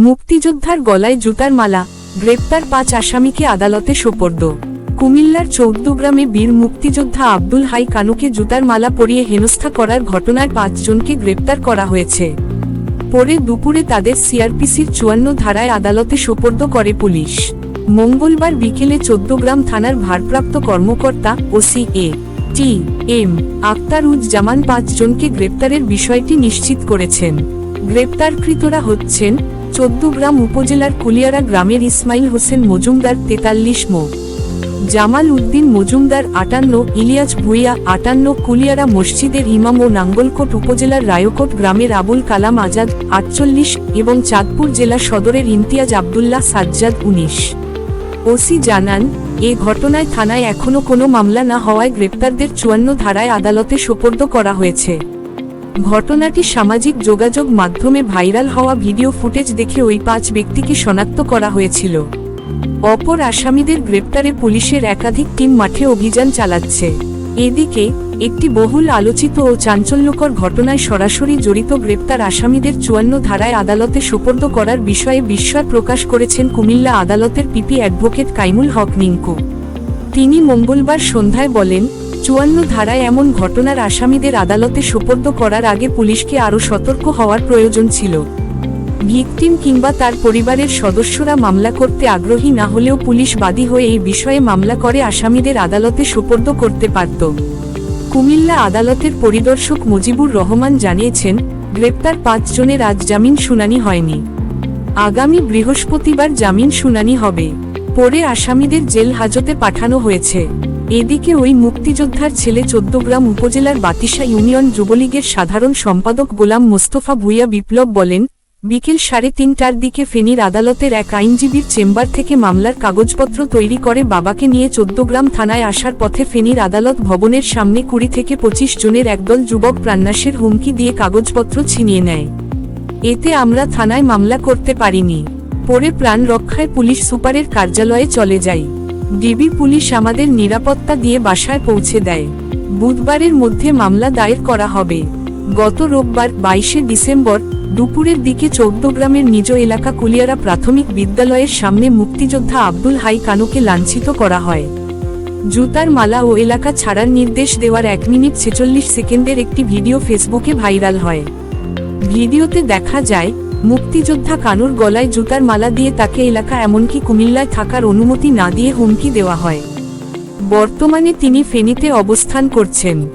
মুক্তিযোদ্ধার গলায় জুতার মালা, গ্রেপ্তার পাঁচ আসামিকে আদালতে সোপর্দ। কুমিল্লার চৌদ্দগ্রামে বীর মুক্তিযোদ্ধা আব্দুল হাই কানুকে জুতার মালা পরিয়ে হেনস্থা করার ঘটনায় পাঁচজনকে গ্রেপ্তার করা হয়েছে। পরে দুপুরে তাদের সিআরপিসির চুয়ান্ন ধারায় আদালতে সোপর্দ করে পুলিশ। মঙ্গলবার বিকেলে চোদ্দগ্রাম থানার ভারপ্রাপ্ত কর্মকর্তা OC A, T, M Aktaruzzaman পাঁচজনকে গ্রেপ্তারের বিষয়টি নিশ্চিত করেছেন। গ্রেপ্তারকৃতরা হচ্ছেন চোদ্দগ্রাম উপজেলার কুলিয়ারা গ্রামের ইসমাইল হোসেন মজুমদার তেতাল্লিশ মো। জামাল উদ্দিন মজুমদার আটান্ন, ইলিয়াস ভুইয়া আটান্ন, কুলিয়ারা মসজিদের ইমাম ও নাঙ্গলকোট উপজেলার রায়কোট গ্রামের আবুল কালাম আজাদ আটচল্লিশ এবং চাঁদপুর জেলা সদরের ইমতিয়াজ আবদুল্লাহ সাজ্জাদ উনিশ। ওসি জানান, এ ঘটনায় থানায় এখনও কোনো মামলা না হওয়ায় গ্রেপ্তারদের চুয়ান্ন ধারায় আদালতে সোপর্দ করা হয়েছে। ঘটনাটি সামাজিক যোগাযোগ মাধ্যমে ভাইরাল হওয়া ভিডিও ফুটেজ দেখে ওই পাঁচ ব্যক্তিকে শনাক্ত করা হয়েছিল। অপর আসামিদের গ্রেপ্তারে পুলিশের একাধিক টিম মাঠে অভিযান চালাচ্ছে। এদিকে, একটি বহুল আলোচিত ও চাঞ্চল্যকর ঘটনায় সরাসরি জড়িত গ্রেপ্তার আসামিদের চুয়ান্ন ধারায় আদালতে সোপর্দ করার বিষয়ে বিস্ময় প্রকাশ করেছেন কুমিল্লা আদালতের পিপি অ্যাডভোকেট কাইমুল হক নিঙ্কু। তিনি মঙ্গলবার সন্ধ্যায় বলেন চুয়ান্ন ধারায় এমন ঘটনার আসামিদের আদালতে সোপর্দ করার আগে পুলিশকে আরও সতর্ক হওয়ার প্রয়োজন ছিল। ভিকটিম কিংবা তার পরিবারের সদস্যরা মামলা করতে আগ্রহী না হলেও পুলিশ বাদী হয়ে এই বিষয়ে মামলা করে আসামিদের আদালতে সোপর্দ করতে পারত। কুমিল্লা আদালতের পরিদর্শক মুজিবুর রহমান জানিয়েছেন, গ্রেপ্তার পাঁচজনের আজ জামিন শুনানি হয়নি। আগামী বৃহস্পতিবার জামিন শুনানি হবে। পরে আসামিদের জেল হাজতে পাঠানো হয়েছে। এদিকে ওই মুক্তিযোদ্ধার ছেলে চোদ্দগ্রাম উপজেলার বাতিসা ইউনিয়ন যুবলীগের সাধারণ সম্পাদক গোলাম মোস্তফা ভুইয়া বিপ্লব বলেন, বিকেল সাড়ে তিনটার দিকে ফেনীর আদালতের এক আইনজীবীর চেম্বার থেকে মামলার কাগজপত্র তৈরি করে বাবাকে নিয়ে চোদ্দগ্রাম থানায় আসার পথে ফেনীর আদালত ভবনের সামনে কুড়ি থেকে পঁচিশ জনের একদল যুবক প্রাণনাশের হুমকি দিয়ে কাগজপত্র ছিনিয়ে নেয়। এতে আমরা থানায় মামলা করতে পারিনি। পরে প্রাণ রক্ষায় পুলিশ সুপারের কার্যালয়ে চলে যাই ডিবি পুলিশ আমাদের নিরাপত্তা দিয়ে বাসায় পৌঁছে দেয়। বুধবারের মধ্যে মামলা দায়ের করা হবে। গত রোববার, বাইশে ডিসেম্বর, দুপুরের দিকে চৌদ্দগ্রামের নিজ এলাকা কুলিয়ারা প্রাথমিক বিদ্যালয়ের সামনে মুক্তিযোদ্ধা আব্দুল হাই কানুকে লাঞ্ছিত করা হয়। জুতার মালা ও এলাকা ছাড়ার নির্দেশ দেওয়ার এক মিনিট ছেচল্লিশ সেকেন্ডের একটি ভিডিও ফেসবুকে ভাইরাল হয়। ভিডিওতে দেখা যায় মুক্তিযোদ্ধা কানুর গলায় জুতার মালা দিয়ে তাকে এলাকা এমনকি কুমিল্লায় থাকার অনুমতি না দিয়ে হুমকি দেওয়া হয়। বর্তমানে তিনি ফেনীতে অবস্থান করছেন।